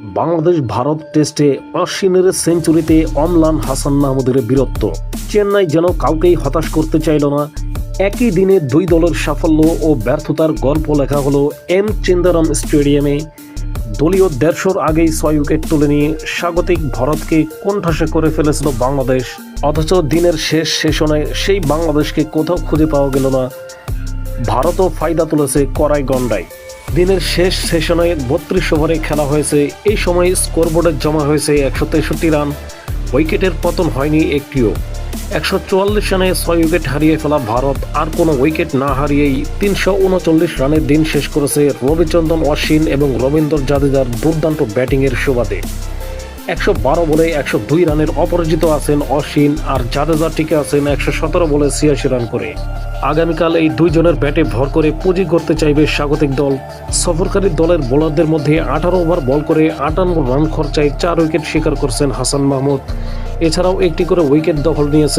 বাংলাদেশ ভারত টেস্টে অশ্বিনের সেঞ্চুরিতে অমলান হাসান মাহমুদের বীরত্ব। চেন্নাই যেন কাউকেই হতাশ করতে চাইল না। একই দিনে দুই দলের সাফল্য ও ব্যর্থতার গল্প লেখা হলো এম চিন্দারাম স্টেডিয়ামে। দলীয় দেড়শোর আগেই ছয় উইকেট তুলে নিয়ে স্বাগতিক ভারতকে কোণঠাসা করে ফেলেছিল বাংলাদেশ। অথচ দিনের শেষ সেশনে সেই বাংলাদেশকে কোথাও খুঁজে পাওয়া গেল না। ভারতও ফায়দা তুলেছে করাই গন্ডায় দিনের শেষ সেশনে বত্রিশ ওভারে খেলা হয়েছে। এই সময় স্কোরবোর্ডে জমা হয়েছে একশো তেষট্টি রান। উইকেটের পতন হয়নি একটিও। একশো চুয়াল্লিশ রানে ছয় উইকেট হারিয়ে ফেলা ভারত। আর কোনো উইকেট না হারিয়েই তিনশো উনচল্লিশ রানের দিন শেষ করেছে রবিচন্দন অশ্বিন এবং রবীন্দ্র জাদেজার দুর্দান্ত ব্যাটিংয়ের সুবাদে। একশো বারো বলে একশো দুই রানের অপরাজিত আছেন অশ্বিন আর জাদেজা টিকে আছেন একশো সতেরো বলে ছিয়াশি রান করে। আগামীকাল এই দুইজনের ব্যাটে ভর করে পুঁজি করতে চাইবে স্বাগতিক দল। সফরকারী দলের বোলারদের মধ্যে আঠারো ওভার বল করে আটান্ন রান খরচায় চার উইকেট শিকার করছেন হাসান মাহমুদ। এছাড়াও একটি করে উইকেট দখল নিয়েছেন